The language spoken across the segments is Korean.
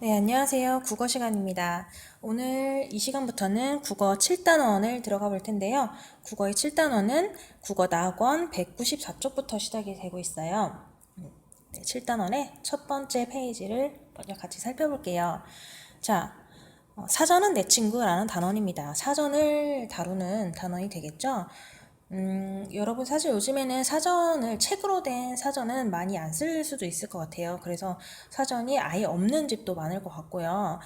네, 안녕하세요. 국어 시간입니다. 오늘 이 시간부터는 국어 7단원을 들어가 볼 텐데요. 국어의 7단원은 국어 낙원 194쪽부터 시작이 되고 있어요. 네, 7단원의 첫 번째 페이지를 먼저 같이 살펴볼게요. 자, 어, 사전은 내 친구라는 단원입니다. 사전을 다루는 단원이 되겠죠? 음, 여러분 사실 요즘에는 사전을 책으로 된 사전은 많이 안 쓸 수도 있을 것 같아요. 그래서 사전이 아예 없는 집도 많을 것 같고요.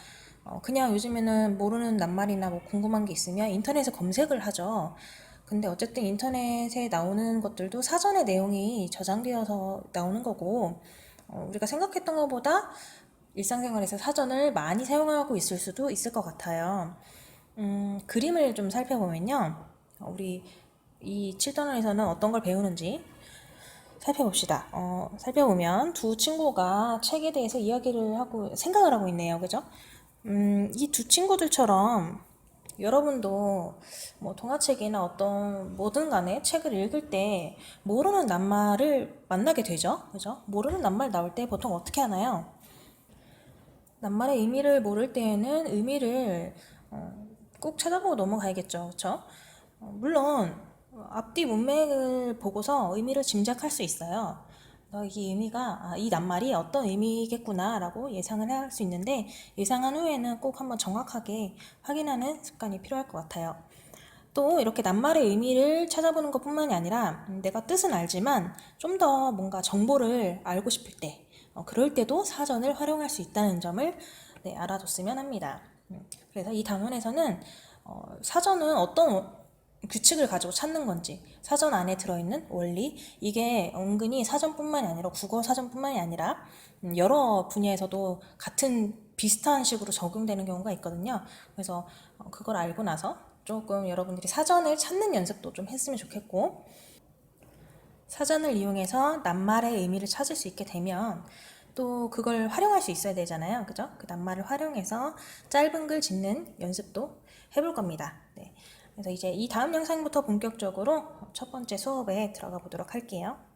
어, 그냥 요즘에는 모르는 낱말이나 뭐 궁금한 게 있으면 인터넷에 검색을 하죠. 근데 어쨌든 인터넷에 나오는 것들도 사전의 내용이 저장되어서 나오는 거고, 어, 우리가 생각했던 것보다 일상생활에서 사전을 많이 사용하고 있을 수도 있을 것 같아요. 음, 그림을 좀 살펴보면요. 우리 이 7단원에서는 어떤 걸 배우는지 살펴봅시다. 어, 살펴보면 두 친구가 책에 대해서 이야기를 하고 생각을 하고 있네요. 그죠? 음, 이 두 친구들처럼 여러분도 뭐 동화책이나 어떤 뭐든 간에 책을 읽을 때 모르는 낱말을 만나게 되죠. 그죠? 모르는 낱말 나올 때 보통 어떻게 하나요? 낱말의 의미를 모를 때에는 의미를 어, 꼭 찾아보고 넘어가야겠죠. 그렇죠? 어, 물론 앞뒤 문맥을 보고서 의미를 짐작할 수 있어요. 어, 이 의미가 아, 이 낱말이 어떤 의미겠구나라고 예상을 할 수 있는데 예상한 후에는 꼭 한번 정확하게 확인하는 습관이 필요할 것 같아요. 또 이렇게 낱말의 의미를 찾아보는 것뿐만이 아니라 음, 내가 뜻은 알지만 좀 더 뭔가 정보를 알고 싶을 때 어, 그럴 때도 사전을 활용할 수 있다는 점을 네, 알아뒀으면 합니다. 음, 그래서 이 단원에서는 어, 사전은 어떤 규칙을 가지고 찾는 건지 사전 안에 들어있는 원리 이게 은근히 사전뿐만이 아니라 국어 사전뿐만이 아니라 음, 여러 분야에서도 같은 비슷한 식으로 적용되는 경우가 있거든요. 그래서 어, 그걸 알고 나서 조금 여러분들이 사전을 찾는 연습도 좀 했으면 좋겠고 사전을 이용해서 낱말의 의미를 찾을 수 있게 되면 또 그걸 활용할 수 있어야 되잖아요. 그죠? 그 낱말을 활용해서 짧은 글 짓는 연습도 해볼 겁니다. 네. 그래서 이제 이 다음 영상부터 본격적으로 첫 번째 수업에 들어가 보도록 할게요.